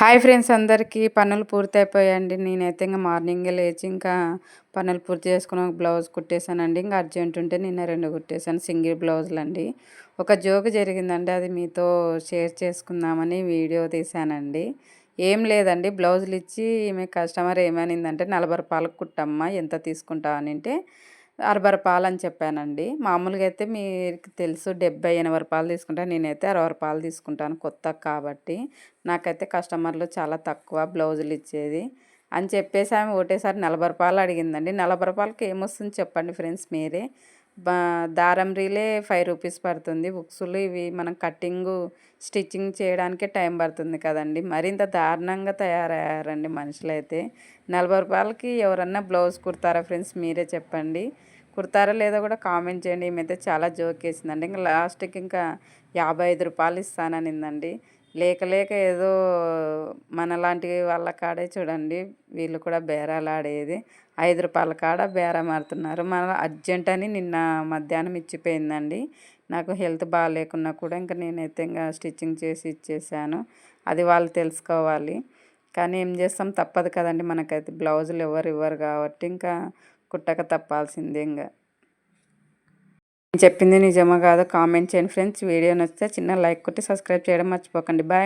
Hi friends అందరికీ. పనులు పూర్తయిపోయాయండి. నేనైతే ఇంకా మార్నింగే లేచి ఇంకా పనులు పూర్తి చేసుకుని ఒక బ్లౌజ్ కుట్టేశానండి. ఇంకా అర్జెంట్ ఉంటే నిన్న రెండు కుట్టేశాను. సింగిల్ బ్లౌజులు అండి ఒక జోక్ జరిగిందండి. అది మీతో షేర్ చేసుకుందామని వీడియో తీశానండి. ఏం లేదండి. బ్లౌజులు ఇచ్చి మీ కస్టమర్ ఏమనిందంటే నలభై రూపాయలకు కుట్టమ్మా ఎంత తీసుకుంటావు అని అంటే అరవై రూపాయలు అని చెప్పానండి. మామూలుగా అయితే మీకు తెలుసు డెబ్బై ఎనభై రూపాయలు తీసుకుంటాను నేనైతే అరవై రూపాయలు తీసుకుంటాను కొత్త కాబట్టి. నాకైతే కస్టమర్లు చాలా తక్కువ బ్లౌజులు ఇచ్చేది అని చెప్పేసి ఆమె ఒకటేసారి నలభై రూపాయలు అడిగిందండి. నలభై రూపాయలకి ఏమొస్తుంది చెప్పండి ఫ్రెండ్స్ మీరే. దారం రీలే ఫైవ్ రూపీస్ పడుతుంది. బుక్స్లు ఇవి మనం కట్టింగు స్టిచ్చింగ్ చేయడానికే టైం పడుతుంది కదండి. మరింత దారుణంగా తయారయ్యారండి మనుషులైతే. నలభై రూపాయలకి ఎవరన్నా బ్లౌజ్ కుడతారా ఫ్రెండ్స్? మీరే చెప్పండి. కుడతారా లేదో కూడా కామెంట్ చేయండి. ఈమెతే చాలా జోక్ వేసిందండి. ఇంకా లాస్ట్కి ఇంకా యాభై ఐదు రూపాయలు ఇస్తాననిందండి. లేక లేక ఏదో మనలాంటి వాళ్ళ కాడే చూడండి. వీళ్ళు కూడా బేరాలు ఆడేది. ఐదు రూపాయల కాడ బేరం ఆడుతున్నారు మన అర్జెంట్ అని నిన్న మధ్యాహ్నం ఇచ్చిపోయిందండి. నాకు హెల్త్ బాగాలేకున్నా కూడా ఇంకా నేనైతే ఇంకా స్టిచ్చింగ్ చేసి ఇచ్చేసాను. అది వాళ్ళు తెలుసుకోవాలి. కానీ ఏం చేస్తాం? తప్పదు కదండి. మనకైతే బ్లౌజులు ఎవరు ఇవ్వరు కాబట్టి ఇంకా కుట్టక తప్పాల్సిందే ఇంకా చెప్పింది నిజమా కాదో కామెంట్ చేయండి ఫ్రెండ్స్. వీడియో నచ్చితే చిన్న లైక్ కొట్టి సబ్స్క్రైబ్ చేయడం మర్చిపోకండి. బాయ్.